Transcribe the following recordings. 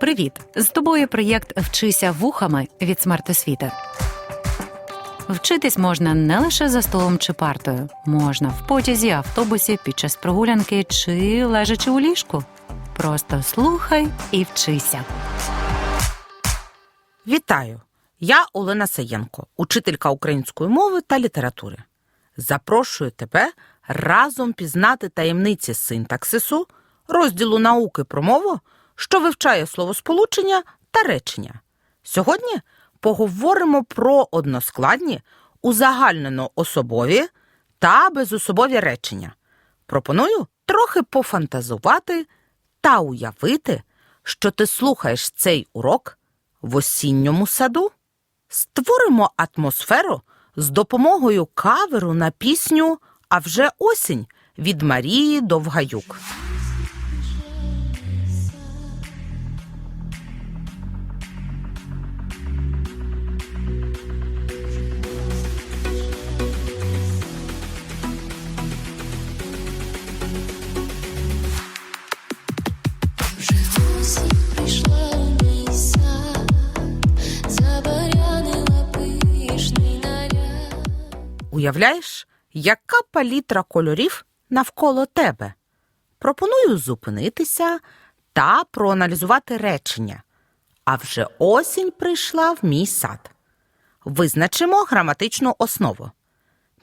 Привіт! З тобою проєкт Вчися вухами від смертосвіти. Вчитись можна не лише за столом чи партою, можна в потязі, автобусі, під час прогулянки чи лежачи у ліжку. Просто слухай і вчися. Вітаю! Я Олена Саєнко, учителька української мови та літератури. Запрошую тебе разом пізнати таємниці синтаксису, розділу науки про мову, що вивчає словосполучення та речення. Сьогодні поговоримо про односкладні, узагальнено особові та безособові речення. Пропоную трохи пофантазувати та уявити, що ти слухаєш цей урок в осінньому саду. Створимо атмосферу з допомогою каверу на пісню А вже осінь від Марії Довгаюк. Уявляєш, яка палітра кольорів навколо тебе? Пропоную зупинитися та проаналізувати речення. А вже осінь прийшла в мій сад. Визначимо граматичну основу.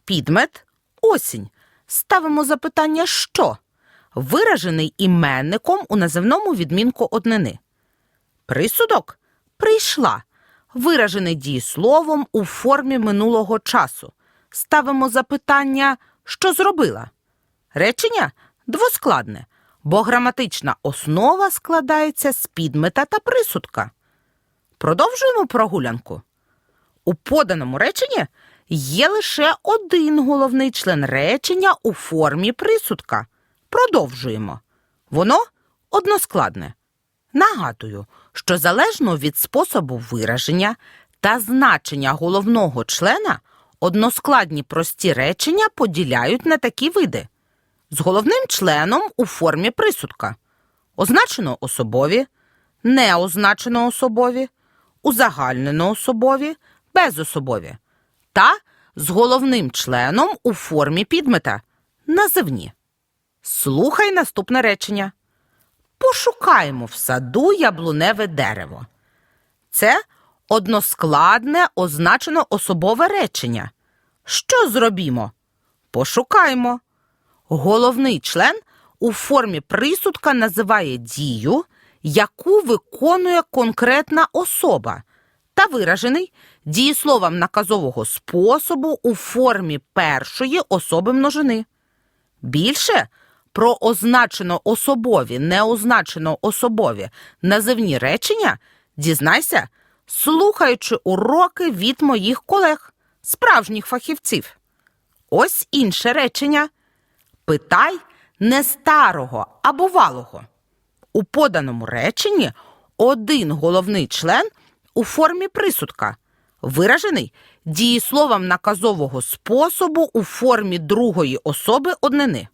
Підмет осінь. Ставимо запитання що? Виражений іменником у називному відмінку однини. Присудок прийшла, виражений дієсловом у формі минулого часу. Ставимо запитання, що зробила. Речення двоскладне, бо граматична основа складається з підмета та присудка. Продовжуємо прогулянку. У поданому реченні є лише один головний член речення у формі присудка. Продовжуємо. Воно односкладне. Нагадую, що залежно від способу вираження та значення головного члена, односкладні прості речення поділяють на такі види. З головним членом у формі присудка. Означено особові, неозначено особові, узагальнено особові, безособові. Та з головним членом у формі підмета називні. Слухай наступне речення. Пошукаємо в саду яблуневе дерево. Це односкладне означено особове речення. Що зробімо? Пошукаємо. Головний член у формі присудка називає дію, яку виконує конкретна особа, та виражений дієсловом наказового способу у формі першої особи множини. Більше про означено особові, неозначено особові називні речення дізнайся, слухаючи уроки від моїх колег, справжніх фахівців. Ось інше речення. Питай не старого, а бувалого. У поданому реченні один головний член у формі присудка, виражений дієсловом наказового способу у формі другої особи однини.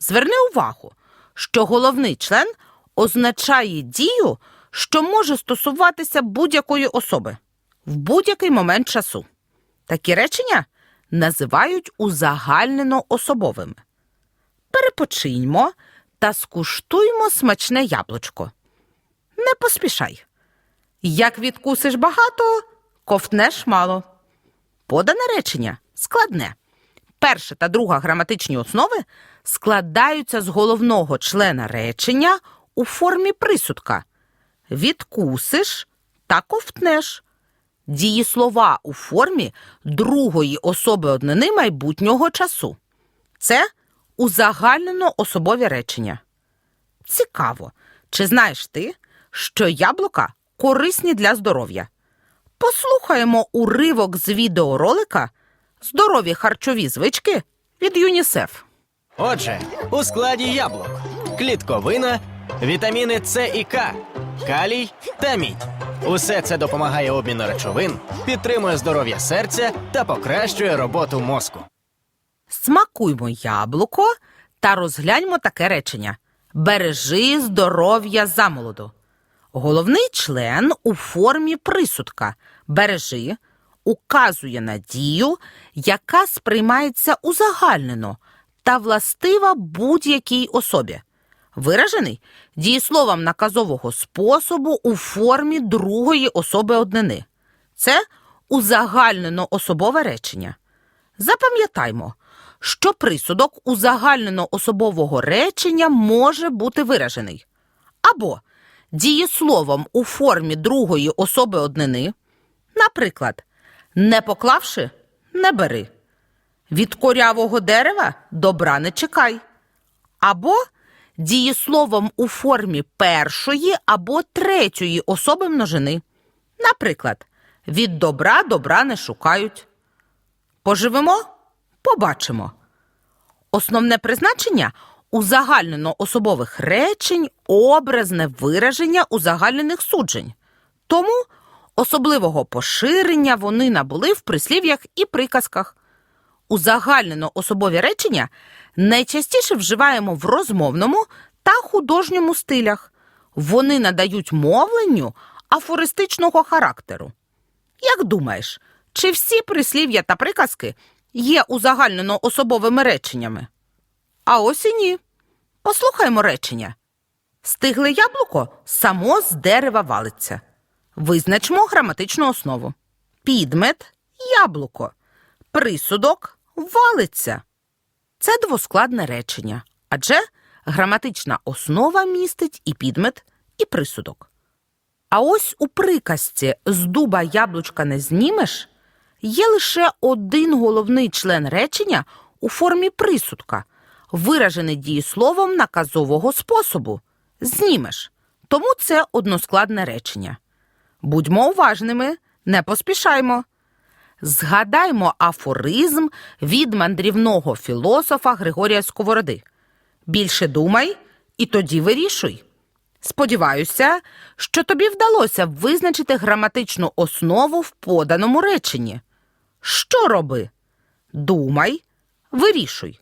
Зверни увагу, що головний член означає дію, що може стосуватися будь-якої особи в будь-який момент часу. Такі речення називають узагальнено особовими. Перепочиньмо та скуштуймо смачне яблучко. Не поспішай. Як відкусиш багато, ковтнеш мало. Подане речення складне. Перша та друга граматичні основи складаються з головного члена речення у формі присудка. Відкусиш та ковтнеш. Дієслова у формі другої особи однини майбутнього часу. Це узагальнено особові речення. Цікаво, чи знаєш ти, що яблука корисні для здоров'я? Послухаємо уривок з відеоролика Здорові харчові звички від ЮНІСЕФ. Отже, у складі яблук клітковина, вітаміни С і К, калій та мідь. Усе це допомагає обміну речовин, підтримує здоров'я серця та покращує роботу мозку. Смакуймо яблуко та розгляньмо таке речення: Бережи здоров'я замолоду. Головний член у формі присудка бережи указує на дію, яка сприймається узагальнено та властива будь-якій особі. Виражений дієсловом наказового способу у формі другої особи однини. Це узагальнено особове речення. Запам'ятаймо, що присудок узагальнено особового речення може бути виражений або дієсловом у формі другої особи однини, наприклад, не поклавши, не бери. Від корявого дерева добра не чекай. Або дієсловом у формі першої або третьої особи множини. Наприклад, від добра добра не шукають. Поживемо, побачимо. Основне призначення узагальнено особових речень, образне вираження узагальнених суджень. Тому особливого поширення вони набули в прислів'ях і приказках. Узагальнено особові речення найчастіше вживаємо в розмовному та художньому стилях. Вони надають мовленню афористичного характеру. Як думаєш, чи всі прислів'я та приказки є узагальнено особовими реченнями? А ось і ні. Послухаймо речення. Стигле яблуко само з дерева валиться. Визначмо граматичну основу. Підмет яблуко. Присудок валиться. Це двоскладне речення, адже граматична основа містить і підмет, і присудок. А ось у приказці з дуба яблучка не знімеш є лише один головний член речення у формі присудка, виражений дієсловом наказового способу знімеш. Тому це односкладне речення. Будьмо уважними, не поспішаймо. Згадаймо афоризм від мандрівного філософа Григорія Сковороди. Більше думай і тоді вирішуй. Сподіваюся, що тобі вдалося визначити граматичну основу в поданому реченні. Що роби? Думай, вирішуй.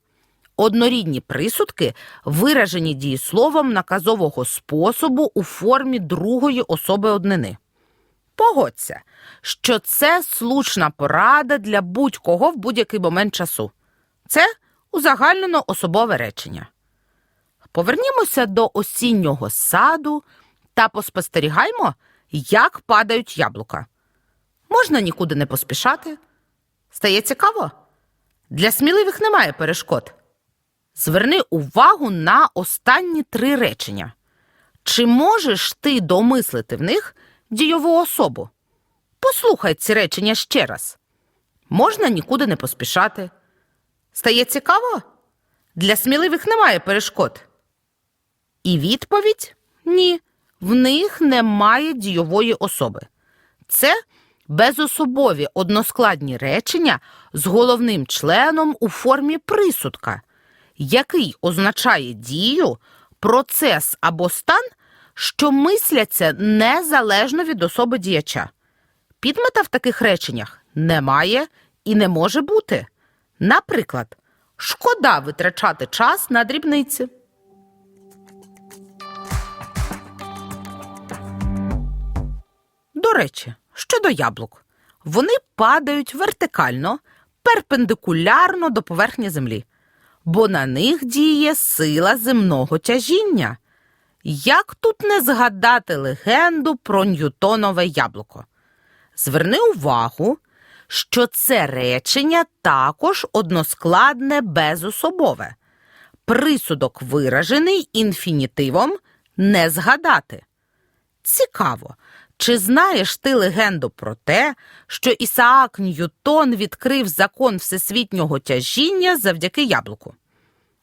Однорідні присудки виражені дієсловом наказового способу у формі другої особи однини. Погодься, що це слушна порада для будь-кого в будь-який момент часу. Це узагальнено особове речення. Повернімося до осіннього саду та поспостерігаймо, як падають яблука. Можна нікуди не поспішати. Стає цікаво? Для сміливих немає перешкод. Зверни увагу на останні три речення. Чи можеш ти домислити в них дійову особу? Послухай ці речення ще раз. Можна нікуди не поспішати. Стає цікаво? Для сміливих немає перешкод. І відповідь ні, в них немає дійової особи. Це безособові односкладні речення з головним членом у формі присудка, який означає дію, процес або стан, що мисляться незалежно від особи діяча. Підмета в таких реченнях немає і не може бути. Наприклад, шкода витрачати час на дрібниці. До речі, щодо яблук, вони падають вертикально, перпендикулярно до поверхні землі, бо на них діє сила земного тяжіння. Як тут не згадати легенду про Ньютонове яблуко? Зверни увагу, що це речення також односкладне безособове. Присудок виражений інфінітивом не згадати. Цікаво, чи знаєш ти легенду про те, що Ісаак Ньютон відкрив закон всесвітнього тяжіння завдяки яблуку?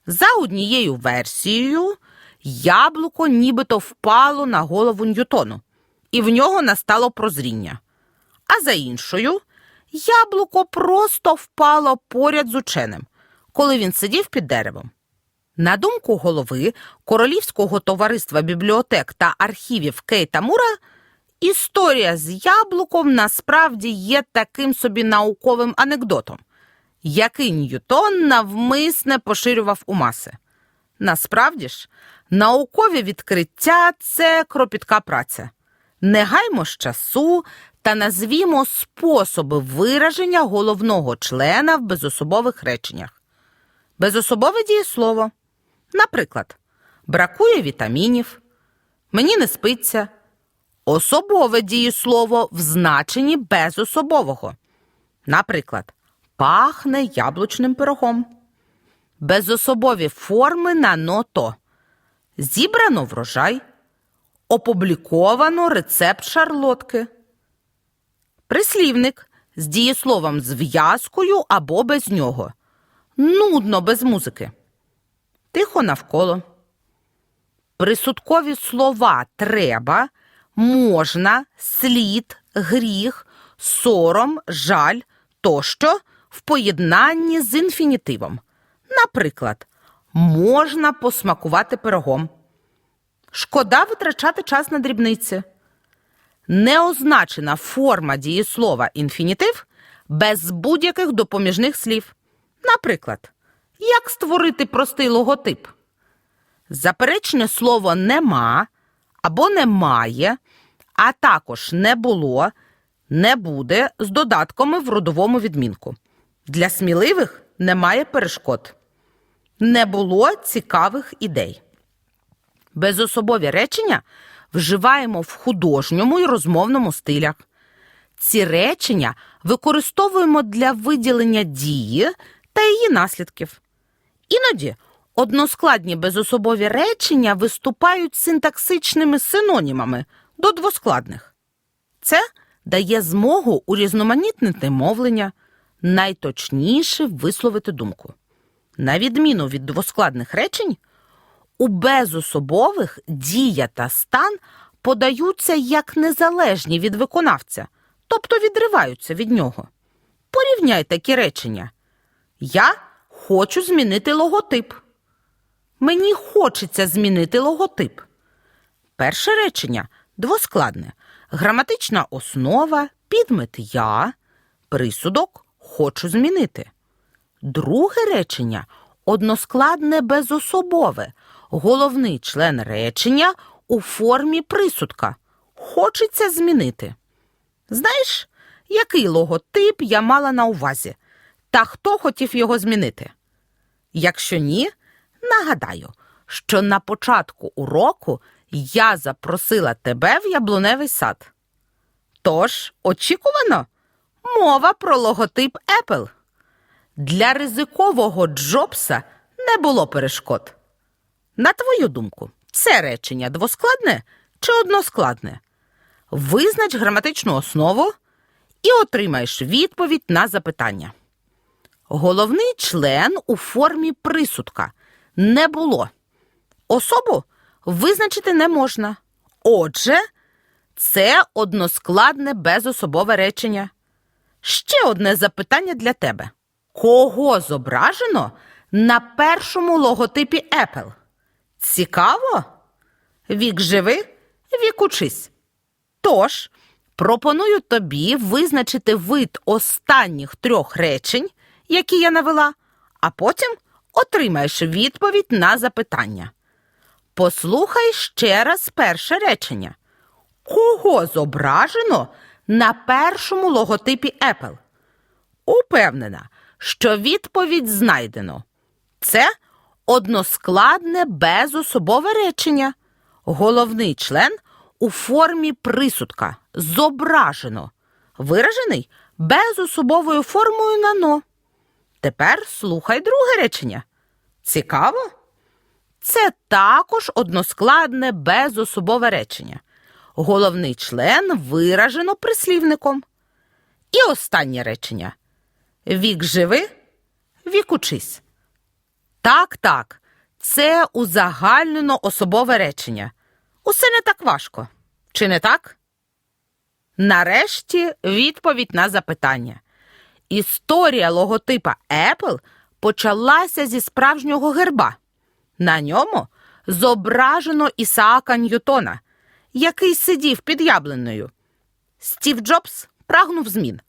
За однією версією, яблуко нібито впало на голову Ньютону, і в нього настало прозріння. А за іншою, яблуко просто впало поряд з ученим, коли він сидів під деревом. На думку голови Королівського товариства бібліотек та архівів Кейта Мура, історія з яблуком насправді є таким собі науковим анекдотом, який Ньютон навмисне поширював у маси. Насправді ж, наукові відкриття це кропітка праця. Не гаймо ж часу та назвімо способи вираження головного члена в безособових реченнях. Безособове дієслово. Наприклад, бракує вітамінів, мені не спиться. Особове дієслово в значенні безособового. Наприклад, пахне яблучним пирогом. Безособові форми на ното. Зібрано врожай. Опубліковано рецепт шарлотки. Прислівник з дієсловом зв'язкою або без нього. Нудно без музики. Тихо навколо. Присудкові слова треба, можна, слід, гріх, сором, жаль тощо в поєднанні з інфінітивом. Наприклад, можна посмакувати пирогом. Шкода витрачати час на дрібниці. Неозначена форма дієслова інфінітив без будь-яких допоміжних слів. Наприклад, як створити простий логотип? Заперечне слово нема або немає, а також не було, не буде з додатками в родовому відмінку. Для сміливих немає перешкод. Не було цікавих ідей. Безособові речення вживаємо в художньому і розмовному стилях. Ці речення використовуємо для виділення дії та її наслідків. Іноді односкладні безособові речення виступають синтаксичними синонімами до двоскладних. Це дає змогу урізноманітнити мовлення, найточніше висловити думку. На відміну від двоскладних речень, у безособових дія та стан подаються як незалежні від виконавця, тобто відриваються від нього. Порівняй такі речення. Я хочу змінити логотип. Мені хочеться змінити логотип. Перше речення двоскладне. Граматична основа, підмет я, присудок хочу змінити. Друге речення односкладне безособове, головний член речення у формі присудка. Хочеться змінити. Знаєш, який логотип я мала на увазі? Та хто хотів його змінити? Якщо ні, нагадаю, що на початку уроку я запросила тебе в яблуневий сад. Тож, очікувано, мова про логотип Apple. Для ризикового Джобса не було перешкод. На твою думку, це речення двоскладне чи односкладне? Визнач граматичну основу і отримаєш відповідь на запитання. Головний член у формі присудка не було. Особу визначити не можна. Отже, це односкладне безособове речення. Ще одне запитання для тебе. Кого зображено на першому логотипі Apple? Цікаво? Вік живи, вік учись. Тож, пропоную тобі визначити вид останніх трьох речень, які я навела, а потім отримаєш відповідь на запитання. Послухай ще раз перше речення. Кого зображено на першому логотипі Apple? Упевнена, що відповідь знайдено. Це односкладне безособове речення. Головний член у формі присудка зображено, виражений безособовою формою на но. Тепер слухай друге речення. Цікаво? Це також односкладне безособове речення. Головний член виражено прислівником. І останнє речення. Вік живи, вік учись. Так, так, це узагальнено особове речення. Усе не так важко. Чи не так? Нарешті відповідь на запитання. Історія логотипа Apple почалася зі справжнього герба. На ньому зображено Ісаака Ньютона, який сидів під яблуною. Стів Джобс прагнув змін,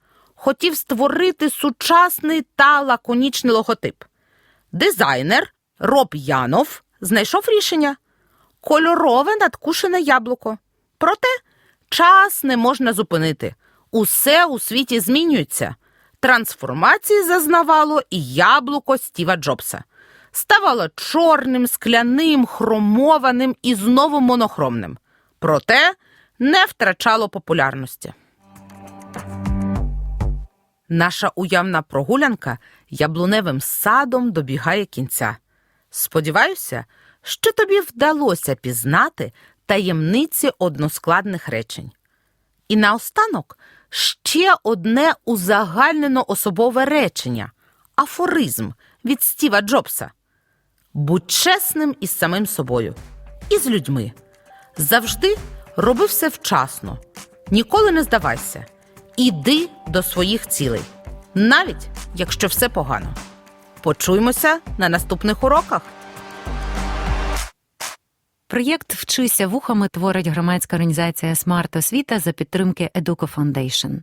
хотів створити сучасний та лаконічний логотип. Дизайнер Роб Янов знайшов рішення кольорове надкушене яблуко. Проте Час не можна зупинити. Усе у світі змінюється. Трансформації зазнавало і яблуко Стіва Джобса. Ставало чорним, скляним, хромованим і знову монохромним. Проте не втрачало популярності. Наша уявна прогулянка яблуневим садом добігає кінця. Сподіваюся, що тобі вдалося пізнати таємниці односкладних речень. І наостанок ще одне узагальнено особове речення афоризм від Стіва Джобса. Будь чесним із самим собою і з людьми. Завжди роби все вчасно, ніколи не здавайся. Іди до своїх цілей, навіть якщо все погано. Почуємося на наступних уроках. Проєкт Вчися вухами творить громадська організація Смарт Освіта за підтримки Educo Foundation.